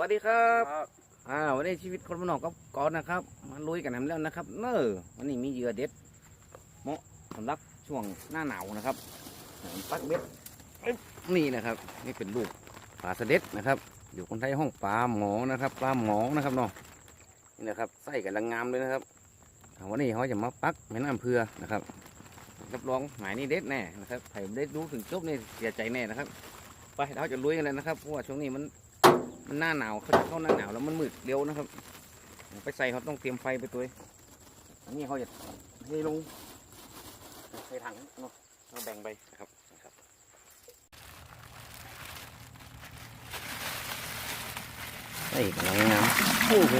วัสดีครับอ่าวันนี้ชีวิตคนบ้านนอกก็ก่อนนะครับ มาลุยกันทำแล้วนะครับ เนอวันนี้มีเหยื่อเด็ดเหมาะสำหรับช่วงหน้าหนาวนะครับปักเบ็ดอึ๊บนี่นะครับ นี่เป็นลูกปลาสะเด็ดนะครับ อยู่คนไทยห้องปลาหมอนะครับปลาหมอนะครับเนาะนี่นะครับไส้กันลังงามเลยนะครับอ่าวันนี้เขาจะมาปักแม่น้ำเพื่อนะครับรับรองหมายนี้เด็ดแน่นะครับใครได้ดูถึงจบนี่เสียใจแน่นะครับ ไปเราจะลุยกันเลยนะครับเพราะว่าช่วงนี้มัน มันหน้าหนาวเขาจะเข้าหน้าหนาวแล้วมันมืดเร็วนะครับ ไปใส่เขาต้องเตรียมไฟไปตัวอันนี้เขาจะเทลงใส่ถังเนาะเราแบ่งไปนะครับนะครับใส่กำลังงามโอ้โห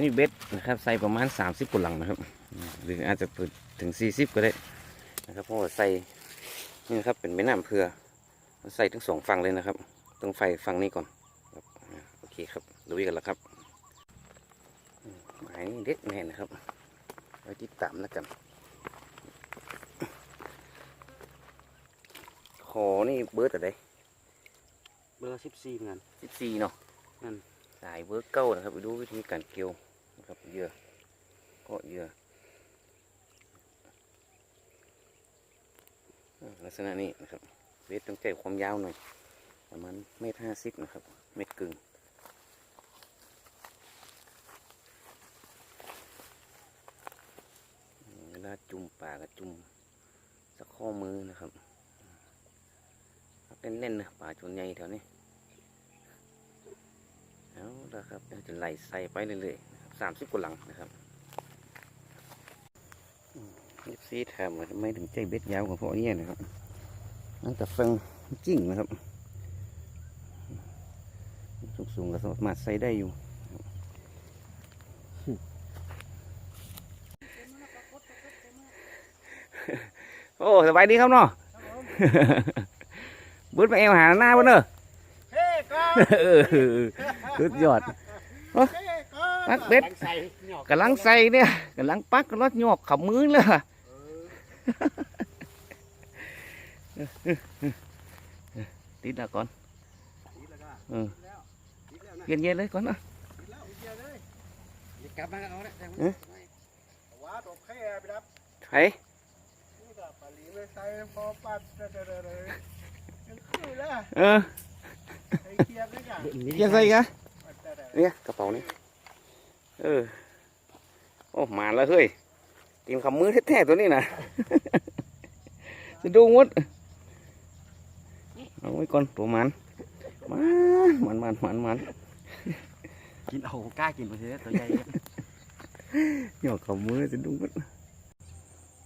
นี่เบ็ดนะครับใส่ประมาณ 30กุหลังนะครับ หรืออาจจะเปิดถึง40ก็ได้นะครับเพราะว่าใส่นี่นะครับเป็นแม่น้ำเพื่อใส่ทั้งสองฝั่งเลยนะครับต้องไฟฝั่งนี้ก่อนครับอ่าโอเคครับลุยกันแล้วครับอืมหมายนี้เด็ดแน่นะครับไว้ติดตามแล้วกันขอนี่เบิร์ดอะไรเบอร์สิบสี่เหมือนกัน14เนาะนั่นสายเบิร์ดเก้านะครับไปดูวิธีการเกี่ยวนะครับเหยื่อก็เหยื่ออ่ ลักษณะนี้นะครับเวทต้องใจความยาวหน่อยประมาณเมตรห้าสิบนะครับ เมตรกึ่งเวลาจุ่มปากกับจุ่มสักข้อมือนะครับเล่นๆนะป่าชนใหญ่แถวนี้เอาละครับจะไหลใส่ไปเรื่อยๆสามสิบกว่าหลังนะครับ ยิบซีถามว่าทำไมถึงใจเบ็ดยาวกว่าพวกนี้นะครับนั่นแต่ฟังจริงนะครับ สูงๆก็สามารถใส่ได้อยู่โอ้สบายดีครับเนาะบึ้ดไปเอวหาหน้าบ่เนอะเฮ้ก้อนเออสุดยอดเฮ้ก้อนปักเบ็ดใส่หยอกกำลังใส่เนี่ยกำลังปักรถหยอกขับมือเลย ติดแล้วก่อนติดแล้วก็เออแล้วติดแล้วนเย็นเย็นเลยก่อนนะติดแล้วอีกลยกลับมาเอาละว้าตกแค่ไปรับไอ้นี่ยใส่พอปัดเด้อเด้อเด้อเด้อยังคือแล้วเออเคียบนี่กันเย็นใส่กันปัดเอเด้อเนี่ยกระเป๋านี่เออโอ้มาแล้วเฮ้ย กินขับมือแท้ๆตัวนี้นะจะดูงดเอาไว้ก่อนตัวมันมันมันมันมันมันกินเอากล้ากินไปเถอะตัวใหญ่หยอกเขามือจะดุ้งมัน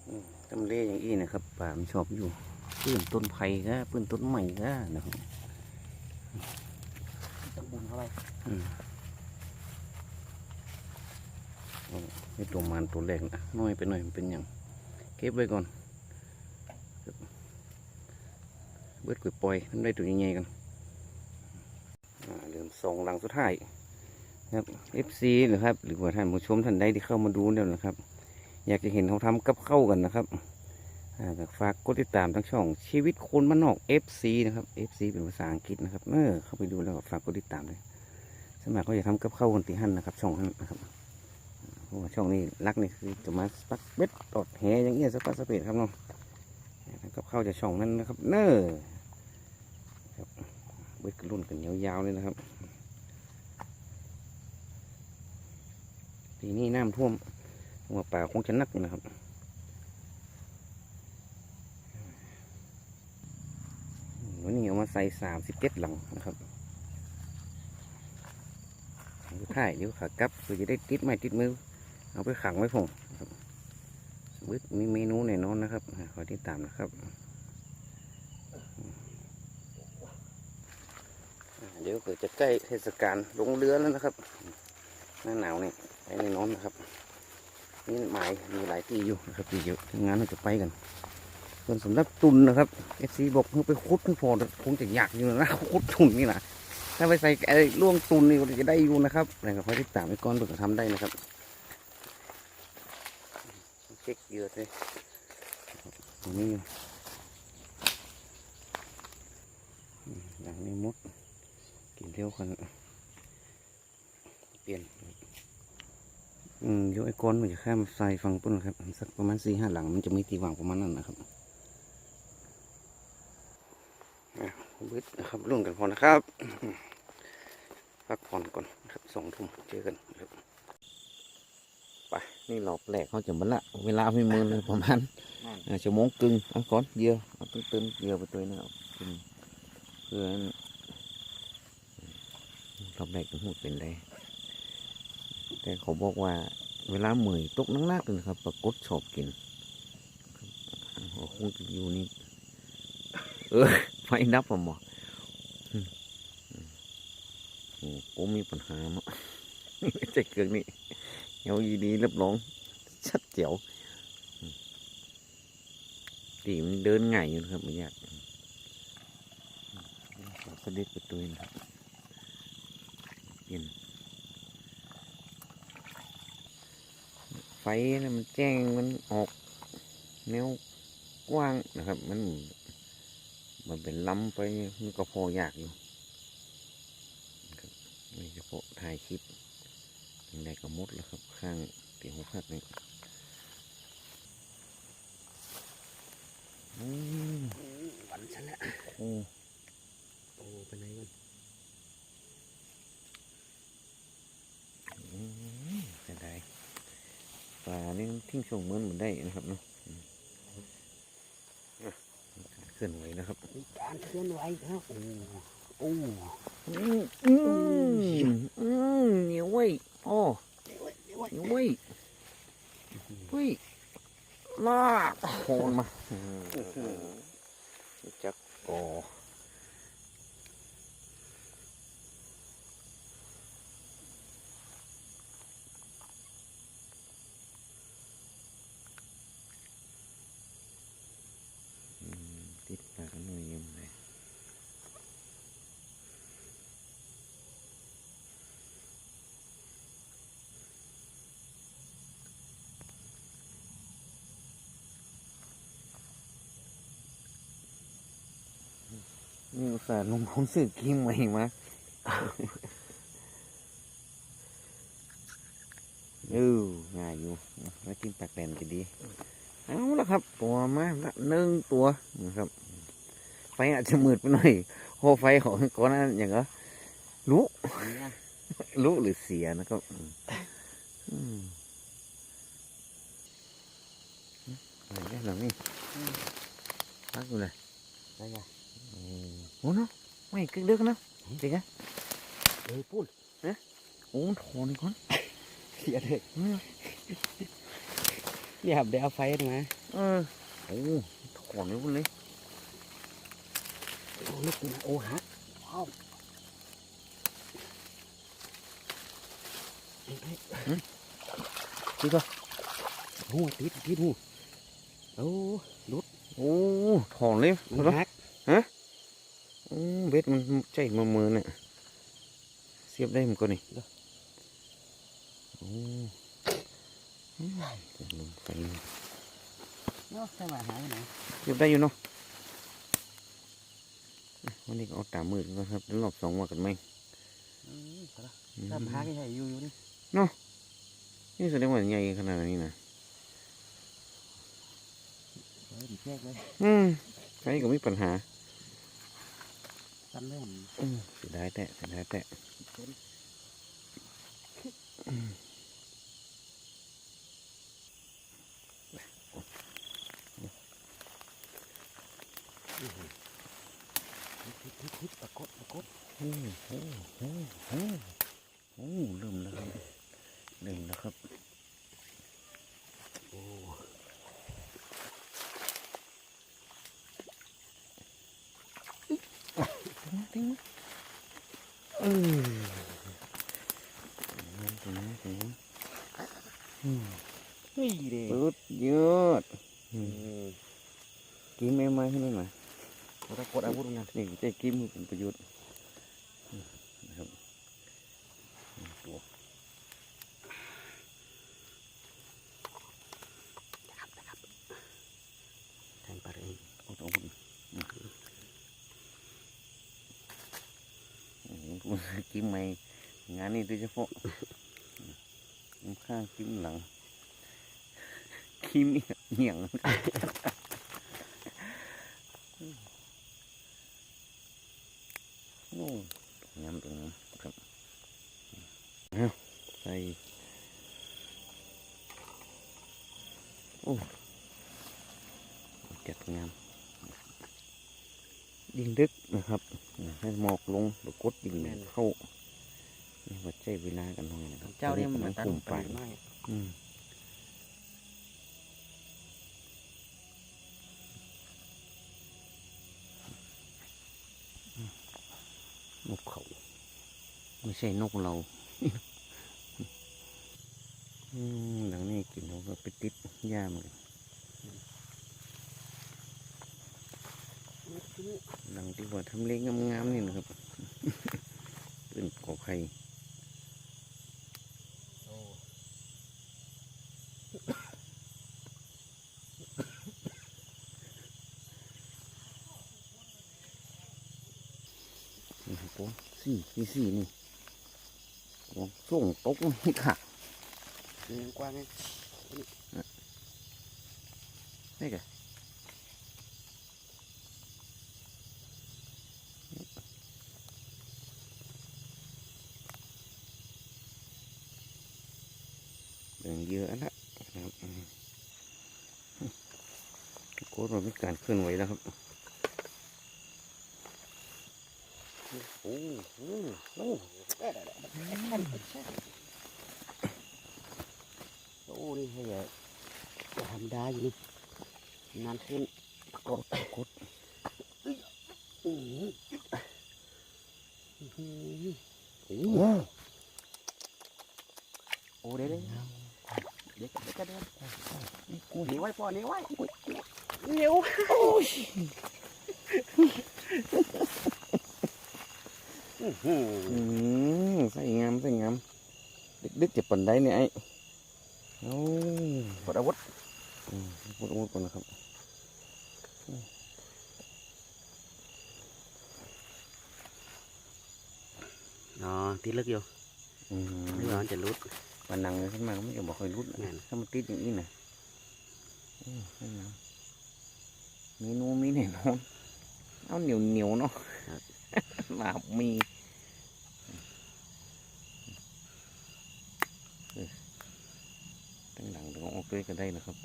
อืมตำเลอย่างอี้นะครับป่ามันชอบอยู่ปื้นต้นไผ่ก็ปื้นต้นใหม่ก็นะครับตะบุญเท่าไหร่ นี่ตัวมันตัวแรกนะน้อยไปหน่อยมันเป็นอย่างเก็บไว้ก่อนเบิดกล้วยปล่อยมันได้ตัวใหญ่ๆกันเริ่มส่งหลังสุดท้ายนะครับ FC นะครับ หรือว่าท่านผู้ชมท่านใดที่เข้ามาดูเนี่ยนะครับ อยากจะเห็นเขาทำกับเข้ากันนะครับอ่ากฝากกดติดตามทั้งช่องชีวิตคนบ้านนอก FC นะครับ FC เป็นภาษาอังกฤษนะครับเออเข้าไปดูแล้วก็ฝากกดติดตามเลยสมัครเขาจะทำกับเข้าวคนตีหันนะครับ ช่องนั้นนะครับ ช่องนี้รักนี่คือจะมาปักเบ็ดตอดแหอย่างเงี้ยสปัสสเปดครับน้องกับข้าจะช่องนั้นนะครับ เนอครับเบ็ดรุ่นกันยาวๆเลยนะครับปีนี้น้ำท่วมหัวป่าคงจะนักนะครับวันนี้เอามาใส่สามสิบเจ็ดหลังนะครับสุดท้ายเดี๋ยวขากลับเพื่อจะได้ติดไม้ติดมือ เอาไปขังไว้ผมบบึดมีเมนูแน่นอนนะครับ ขอติดตามนะครับ เดี๋ยวเกิดจะใกล้เทศกาลลงเรือแล้วนะครับ หน้าหนาวนี่ไปแน่นอนนะครับ นี่หมายมีหลายที่อยู่นะครับที่เยอะทีงานเราจะไปกันส่วนสำหรับตุนนะครับเอฟซีบอกเพิ่งไปคุดเพิ่งพอคงจะอยากอยู่นะคุดตุนนี่นะถ้าไปใส่ไอ้ล่วงตุนนี่ก็จะได้อยู่นะครับอะไรก็ค่อยติดตามไปก่อนเพื่อทำได้นะครับ เช็คเหยื่อเลยตรงนี้อยู่อืมหลังนี้มดกินเร็วคนเปลี่ยน อืมโยกไอ้ก้อนมันจะข้ามทรายฟังปุ่นนะครับ สักประมาณสี่ห้าหลังมันจะมีตีวางประมาณนั้นนะครับอะบึดนะครับรุ่นกันพอนะครับ พักผ่อนก่อนนะครับสองทุ่มเจอกันครับ ไปนี่รอบแรกเขาจะมันละเวลาไม่มือเลยประมาณอ่าชั่วโมงกึ่งเอาก่อนเหยอะเอาตึ้งตึ้งเหยอะไปตัวนี้เอากินเพื่อนรอบแรกจะหูดเป็นได้ แต่เขาบอกว่าเวลาเหมยตกนักๆเลยนะครับปรากฏชอบกินครับโอ้คงจะอยู่นี่เออไฟดับอะหมออืมอืมโอ้กูมีปัญหาเนาะไม่ใช่เครื่องนี้ เอาอีดีรับร้องชัดเจ๋วอืมตีมันเดินง่ายอยู่นะครับไม่ยากสะเด็ดไปตัวเองครับเย็นไฟนะมันแจ้งมันออกแนวกว้างนะครับ มัน มันเป็นล้ำไปมันก็พอยากอยู่นะครับนี่เฉพาะถ่ายคลิป ยังไงก็หมดแล้วครับ ข้างเตียงหัวพักนี่อืมหวันฉันละโอ้โอ้ไปไหนกันอืมเสียดายปลานี่ทิ้งช่วงเหมือนเหมือนได้นะครับเนาะอืมอะเคลื่อนไหวนะครับมีการเคลื่อนไหวครับโอ้โอ้อืมอืมอืมเหนียวเว้ย อ๋อเดี๋ยวไว้เดี๋ยวไว้เหนียวเว้ยลากโคนมาจักก่อมติดปากกันหน่อยยังไง นี่อุตส่าห์ลงทุนซื้อกิมใหม่มาเออง่ายอยู่แล้วกินปากแดนจะดีเอาละครับ ตัวมาละหนึ่งตัวนะครับ ไฟอาจจะมืดไปหน่อยโอไฟของก้อนนั้นอย่างก็รู้เนี่ยรู้หรือเสียนะครับอืมอืมอะไรเนี่ยหลังนี่พักอยู่เลยได้ไง โอ้เนาะไม่กึกเดือกนะจริงอะเฮ้ยพูดโอ้ถอนอีกคนเสียเลยเออเนี่ยครับเดี๋ยวเอาไฟมาเออโอ้ถอนไปหมดเลยโอ้ลึกนะโอ้ฮะว้าวเฮ้ยเฮ้ยจริงก็หูติดติดหูโอ้โอ้ถอนเลยมันเนาะหักโอ้ เบ็ดมันใจมามือเนี่ยเสียบได้มันก็นี่โอ้อืมลงไปเนาะจะมาหาอยู่ไหนเสียบได้อยู่เนาะวันนี้ก็เอาตามมือกันก่อนครับแล้วรอบสองว่ากันไหมอืมเอาละอืมทำหาที่ไหนอยู่อยู่นี่นี่แสดงว่าใหญ่ขนาดนี้นะเฮ้ยดีแยกเลยอืมใครก็มีปัญหา ตั้มเรื่องอืมเสียดายแต่เสียดายแต่ทิศทิศทิศปรากฏปรากฏโอ้โหโอ้โหโอ้เริ่มแล้วครับเริ่มแล้วครับ โอ้ ติ้งเออตรงนี้ตรงนี้นี่เด้สุดยอดอืมกินไม่ไหมให้ได้ไหมปรากฏอาวุธนั่นนี่ใจกินมันเป็นประโยชน์อืมนะครับตัว แทง เอาหุ่นอืมอืมกูจิ้มไม่งานนี้โดยเฉพาะข้างจิ้มหลังคิมเหนียงโอ้ยำตรงนั้นครับเอาใส่โอ้จัดงามยิงดึกนะครับ ให้หมอกลงหรือกดยิงเข้า วัดใจเวลากันหน่อยนะครับเจ้าเนี่ยมันตัดกลุ่มไปไปไม่อืมนกเขาไม่ใช่นกเราอืมหลังนี้กินเราก็ไปติดหญ้ามันหลังที่ว่าทำเลงามๆนี่นะครับ เป็นกอไข่ นี่ครับ ผมสี่สี่สี่นี่โอ้ส่งตกนี่ค่ะเลี้ยงกว้างไงนี่แกเดินเยอะแล้วนะครับอืมโค้ดมันมีการเคลื่อนไหวแล้วครับ โอ้โหโอ้โอ้นี่ให้ใหญ่ธรรมดาอยู่นี่นานขึ้นกดกด อือโอ้โอ้เดี๋ยวเดี๋ยวเดี๋ยวเดี๋ยวเดี๋ยวหนีไว้พ่อหนีไว้เหนียวโอ้ยอืมใส่งามใส่งามดึกๆจะปันได้เนี่ยไอ้โอ้ปวดอาวุธอืมปวดอาวุธก่อนนะครับ อ๋อตีเลิกอยู่อืมไม่ร้อนจะรุดปันนังเลยขึ้นมาก็ไม่จะบอกค่อยรุดนะแม่น ถ้ามันติดอย่างนี้นะโอ้ใส่งามเมนูมีแน่นอนเอาเหนียวเหนียวๆเนาะหลาบมีเออตั้งหลังเดี๋ยวเอาออกด้วยก็ได้นะครับ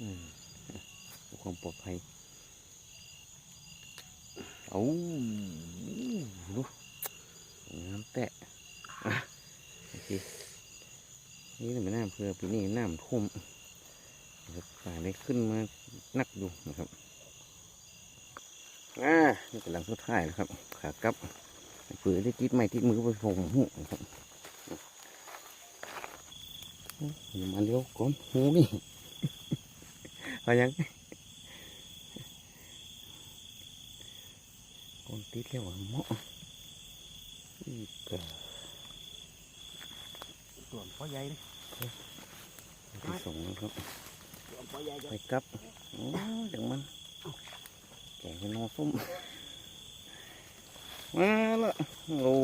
อืมเพื่อความปลอดภัยเอาดูน้ำแตะอะโอเคนี่เป็นน้ำเพื่อปีนี้น้ำท่วมครับป่าได้ขึ้นมานักอยู่นะครับอ่านี่กำลังสุดท้ายนะครับขากลับเผื่อได้ติดไม้ติดมือไปส่งหูครับอย่มาเลี้ยวก่อนหูนี่เอายังก่อน ติดแล้วหมาะอีกเกิดส่วนพ่อใหญ่เลยส่งนะครับส่วนพ่อใหญ่ไปกลับโอ้จังมันแกงเป็นนอส้มมาละโอ้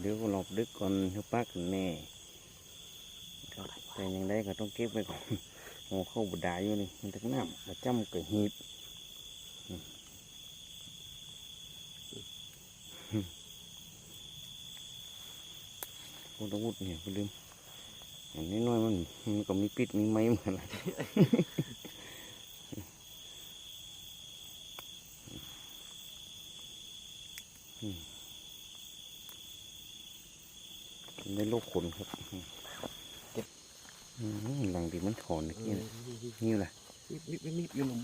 เดี๋ยวหลบดึกก่อนเดี๋ยป้ากันแน่ครับแต่ยังได้ก็ต้องเก็บไว้ก่อนโอ้เข้าบุดายอยู่นี่มันตะน้ำมาจ้ำกับหีบอืมอืม โอ้ตะวุดเนี่ยก็ลืมอันนี้น้อยมันมันก็มีปิดมีไม้เหมือนกันในโลกขนครับหลังดีมันถอนเมื่อกี้นะนี่แหละนิบนิบนิบอยู่หนุ่ม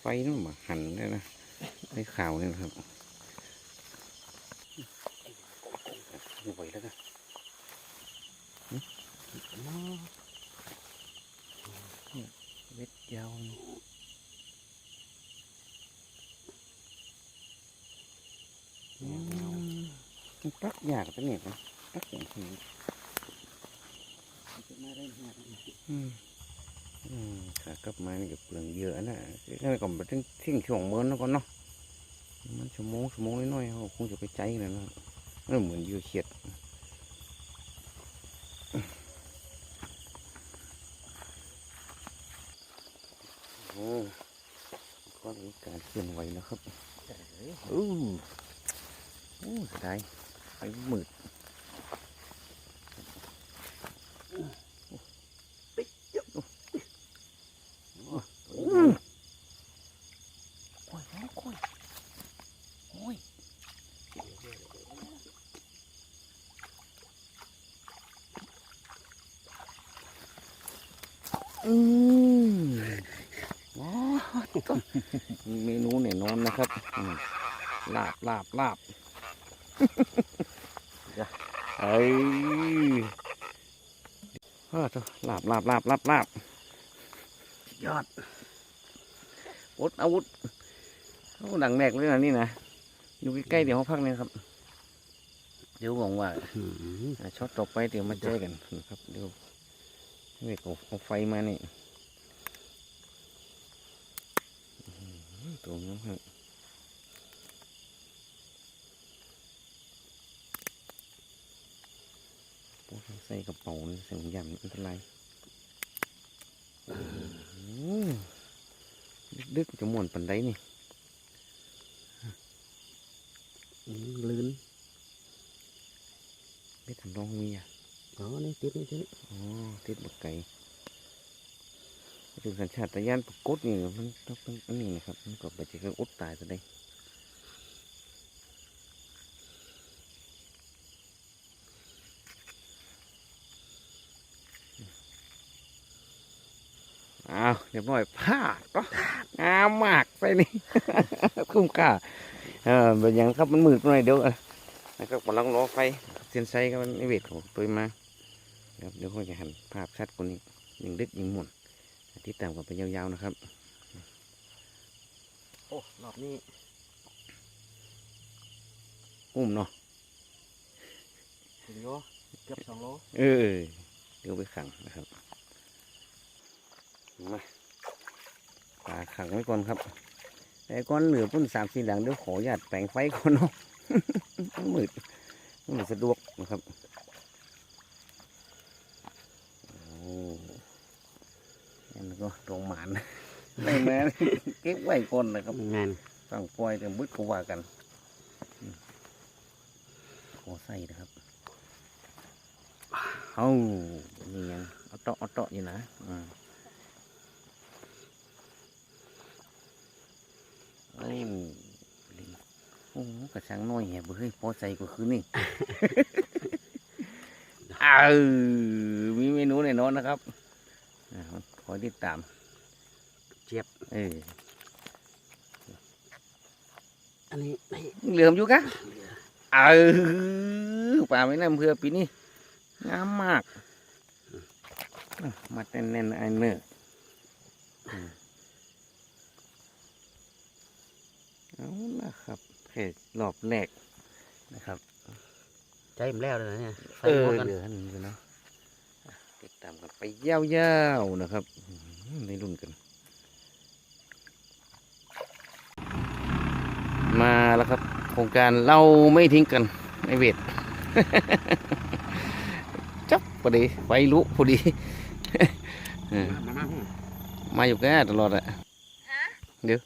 ไฟนั่นมาหันได้นะไฟขาวนี่ครับไม่ไหวแล้วกันเว็ดยาวนี่อืมมันตักยากตัวเนี่ยครับตักอย่างนี้ มาได้หา อืม อืมขากลับมานี่ก็เปลืองเยอะนะแล้วก็ไปถึงทิ้ง ช่วงเมินแล้วก่อนเนาะมันชั่วโมงชั่วโมงน้อยๆเขาคงจะไปใจกันแล้วเนาะมันเหมือนเหยื่อเขียดโอ้ก็มีการเคลื่อนไหวนะครับอู้โอ้เสียดายไฟมืด อืมโอ้ยแล้วโอ้ยโอ้ยอืมว้าวต้นมีเมนูเนี่ยนอนนะครับอืมลาบ ลาบลาบเอ้ยเออตัวลาบลาบลาบลาบลาบยอดอาวุธอาวุธโอ้ดังแรกเลยนะนี่นะอยู่ใกล้ๆเดี๋ยวห้องพักเนี่ยครับ เดี๋ยวหวังว่าอืมอ่าช็อตต่อไปเดี๋ยวมาเจอกันนะครับเดี๋ยวเวกเอาเอาไฟมานี่อื้อหือตัวนี้ครับโอ้ย ใส่กระเป๋านี่ใส่ถุงยางนี่อันตรายโอ้โหดึกๆจะม่วนปันไดนี่อืมลื่นไม่ทันร้องมีอะอ๋อนี่ติดนี่ติดนี่อ๋อติดบักไก่ถึงสัญชาตญาณปรากฏนี่มันต้องเป็นอันนี้นะครับมันก็ไปจะก็อดตายซะได้ อ้าวเรียบร้อยพลาดก็งามมากไปนี่คุ้มค่าเออเป็นหยังครับมันมืดหน่อยเดี๋ยวอะนะครับกำลังรอไฟเซียนไซก็มันไอเวทของตัวมาครับเดี๋ยวคงจะหันภาพชัดกว่านี้ยิงดึกยิงหมุนติดตามกันไปยาวๆนะครับ โอ้รอบนี้อุ้มเนาะถึงโลเกือบสองโลเออเดี๋ยวไปขังนะครับ มาปลาขังไว้ก่อนครับแต่ก่อนเหลือพุ่นสามสี่หลังเดี๋ยวขออนุญาตแปลงไฟก่อนเนาะมันมืดมันไม่สะดวกนะครับโอ้ยันก็ตรงหมานได้แม่เก็บไว้ก่อนนะครับงานตั้งปล่อยแต่บึดก็ว่ากันอืมขอใส่นะครับเอานี่ยังเอาเตาะเอาเตาะอยู่นะอืมเอ้ยลิงโอ้โหกระชังน้อยแหบเฮ้ยพอใส่ก็คือนี่ เออมีเมนูแน่นอนนะครับอ่าขอติดตาม เจี๊ยบ เอออันนี้นี่เหลื่อมอยู่กะเออป่าไม่น้ำเพื่อปีนี้งามมากอะมาแน่นๆไอเนอร์อืมเอาละครับ เพจรอบแรกนะครับใจมันแล้วเลยนะเนี่ยไฟเออหมดกันเหลืออันนี้กันเนาะอะติดตามกันไปยาวๆนะครับอืมในรุ่นกัน มาแล้วครับ โครงการเราไม่ทิ้งกันในเวท จับพอดีไฟลุพอดี เออมามามาอยู่แก่ตลอดอะเดี๋ยว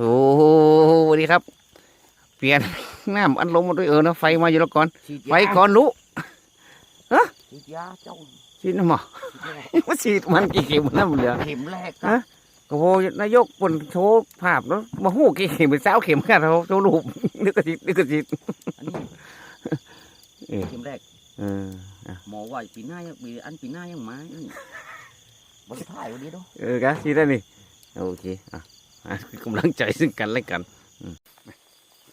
โอ้โหสวัสดีครับ เปลี่ยนน้ำอันลมมาด้วยเออนะไฟมาอยู่แล้วก่อนฉีดไฟยาก่อนลุฉีดยาเจ้าฉีดน้ำหมอมาฉีดมันกี่เข็มน้ำเหลือเข็มแรกฮะก็โหนายกบนโชว์ภาพเนาะมาหู้กี่เข็มเป็นสาวเข็มกันเขาโชว์รูปนึกกระจิตนึกกระจิตอันนี้เออเข็มแรกเอออะหมอว่าปีหน้ายังปีอันปีหน้ายังมาอีกบนถ่ายวันนี้ด้วยเออกะฉีดได้นี่โอเคอะอะคือ กำลังใจซึ่งกันและกันอืม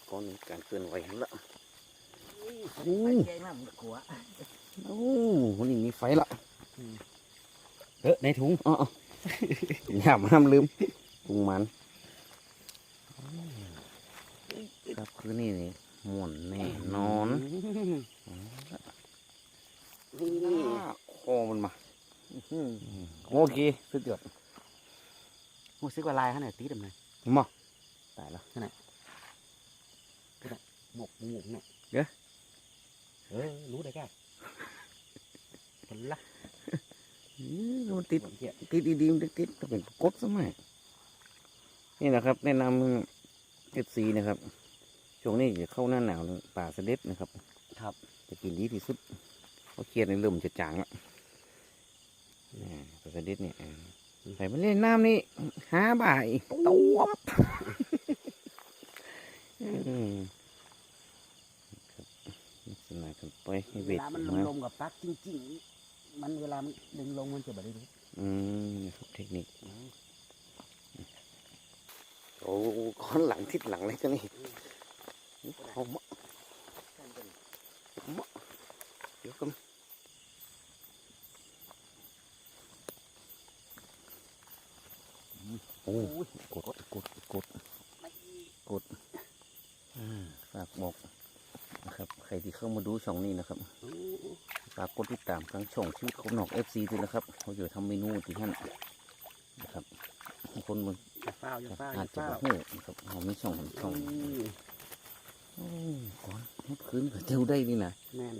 ก่อนการเคลื่อนไหวแล้วละโอ้ยใจมากกลัวโอ้วันนี้มีไฟละเออในถุงอ๋ออ๋ออย่ามาห้ามลืมถุงมันครับคือนี่นี่ม่วนแน่นอนนี่คอมันมาอืมโอเคสุดยอด รู้สึกว่าลายเขาเนี่ยตีดำเลยมาตายแล้วนั่นแหละก็ได้หมกหมกเนี่ยเอ๊ะเออรู้ได้แก่ผลละมันติดผมเหี้ยติดดีๆมันติดๆก็เป็นกดสมัยนี่นะครับแนะนำเอฟซีนะครับช่วงนี้จะเข้าหน้าหนาวแล้วป่าเสด็จนะครับ ครับ จะกินดีที่สุดเพราะเครียดในเริ่มจะจางแล้วนี่ป่าเสด็จเนี่ยเออ ใส่ไปเล่นน้ำนี่ห้าบ่ายตัวบอืมครับลักษณะกันไปให้เวเวทลามันมาลงๆกับปลักจริงๆ มันเวลามันดึงลงมันจะแบบได้รู้อืมนี่ครับเทคนิค โอ้ก้อนหลังทิศหลังเลยกันนี่เอามาเอามาเดี๋ยวกันโอ้กดกดกดกดอ่าฝากบอกนะครับ ใครที่ เข้ามาดูช่องนี้นะครับฝากกดติดตามทางช่องชีวิตคนนอกเอฟซีด้วยนะครับเขาจะทำเมนูที่ท่านนะครับบางคนมันอย่าเฝ้าอย่าเฝ้าออาจย่าจะเฝ้าบ่ฮู้นะครับเขาไม่ช่องของช่องอืมโอ้ก่อนเมื่อคืนก็เที่ยวได้นี่นะแม่น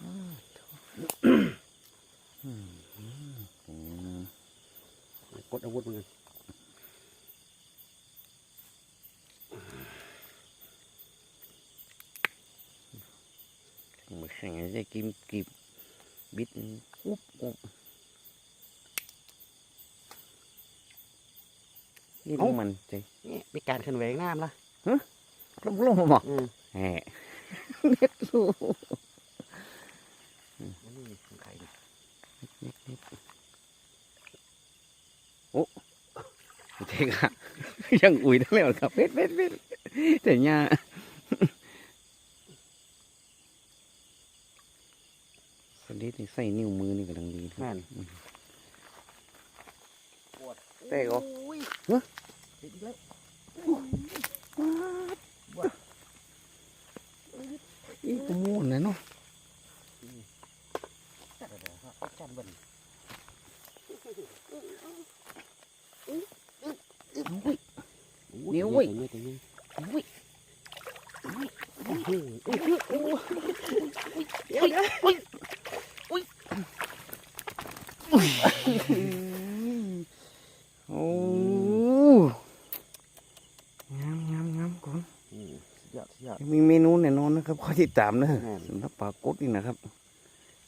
อ้าวโถ่อืมอืมอืมกดอาวุธมัน มือแข็งจะกินกีบ บิดอุ๊บอุ๊บนี่ต้องมันใจนี่มีการขึ้นแหวงน้ำละลงลงมาบอกอืมแหมเน็ตลูกอันนี้ของใครเนี่ยเจ๊กอะยังอุ่ยได้แล้วครับเบ็ดเบ็ดเบ็ดแต่เนี่ย สลิดนี่ใส่นิ้วมือนี่กำลังดีนะแม่นเต้ก็อุ้ยเฮ้ย ติดอีกแล้วอีกมูนนะเนาะจัดเลยครับจันเบิ่นเดี๋ยวเว้ยเดี๋ยวเว้ยอุ้ยโอ้โหโอ้โหโอ้โหเดี๋ยวเดี๋ยวอุ้ยอุ้ย โอ้งามงามงามก่อนอืมสุดยอดสุดยอดมีเมนูแน่นอนนะครับข้อที่ตามนะแม่นสำหรับปลากดนี่นะครับ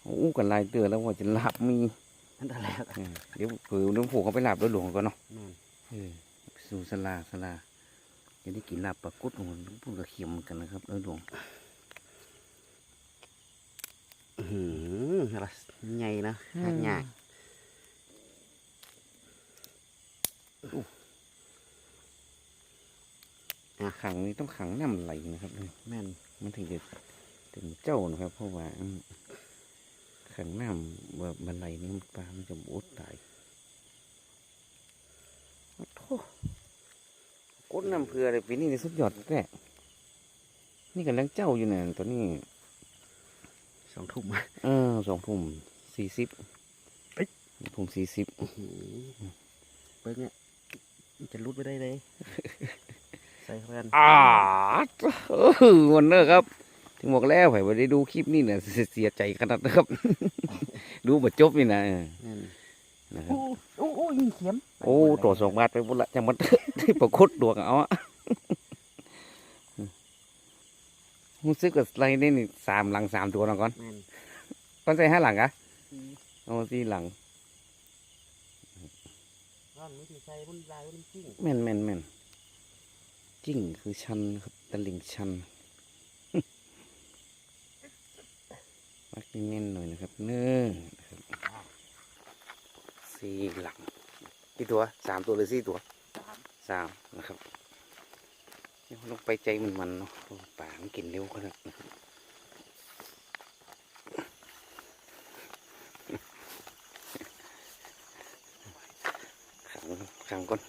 โอ้กันลายเตือแล้วว่าจะลาบมีนั่นอะไรครับเออเดี๋ยวเผื่อน้องผูกเขาไปลาบด้วยหลวงก่อนเนาะแม่นเออสู่สลาสลาจะได้กินลาบปลากดของมันพูดกับเขียมเหมือนกันนะครับด้วยหลวงอื้อหืออะไรใหญ่นะหากยาก ขังนี่ต้องขังน้ำไหลนะครับแม่นมันถึงจะถึงเจ้านะครับเพราะว่าอืมขังน้ำแบบบันไลนี่มันปลามันจะบดตายโอ้โหกดน้ำเพื่ออะไรปีนี้นี่สุดยอดแก่นี่กำลังเจ้าอยู่เนี่ยตัวนี้สองทุ่มเออสองทุ่มสี่สิบเอ้ยทุ่มสี่สิบอื้อหือเบิ้งเนี่ยมันจะรุดไปได้เลยใส่เข้าไปกันอ่าเออวันเนอร์ครับ ถึงบอกแล้วไผ่ไม่ได้ดูคลิปนี่เนี่ยเสียใจขนาดนะครับ ดูบทจบนี่นะเออแม่นนะครับโอ้โอ้โอ้ยิงเข็มโอ้ตัวสองบาทไปบุละจังมันที่ประคดดวงเอาอะรู้สึกกับอะไรนี่นี่สามหลังสามตัวหน่อยก่อนแม่นก่อนใส่ห้าหลังอะอืมโอ้สี่หลังร้อนวิธีใส่บนลายบนจิ้งแม่นแม่นแม่น จิ้งคือชันนะครับตะลิงชันมักเน้นๆหน่อยนะครับเนื้อนะครับสี่หลังกี่ตัวสามตัวหรือสี่ตัวสามนะครับเดี๋ยวลงไปใจมันมันๆเนาะเพราะว่าป่ามันกินเร็วขนาดนะครับขังขังก่อน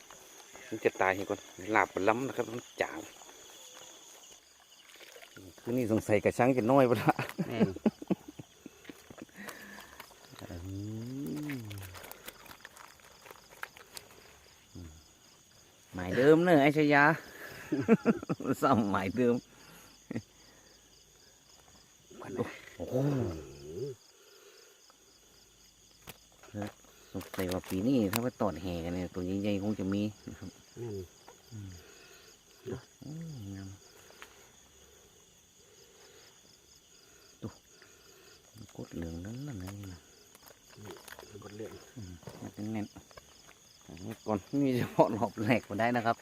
มันจะตายเห็นก่นหลาบล้ำนะครับมันจางคือนี่สงสัยกระชังจะน้อยปะละหมายเดิมเนอะไอ้ชยาสองหมายเดิมโอ้โหสงสัยว่าปีนี้ถ้าว่าตอดแห่กันเนี่ยตัวใหญ่ๆคงจะมีนะครับ นั่นอืมงามดูกดเหลืองนั้นน่ะนะนี่นะบทเรื่องมันแน่นๆอันนี้ก่อนมีเฉพาะรอบแรกก็ได้นะครับ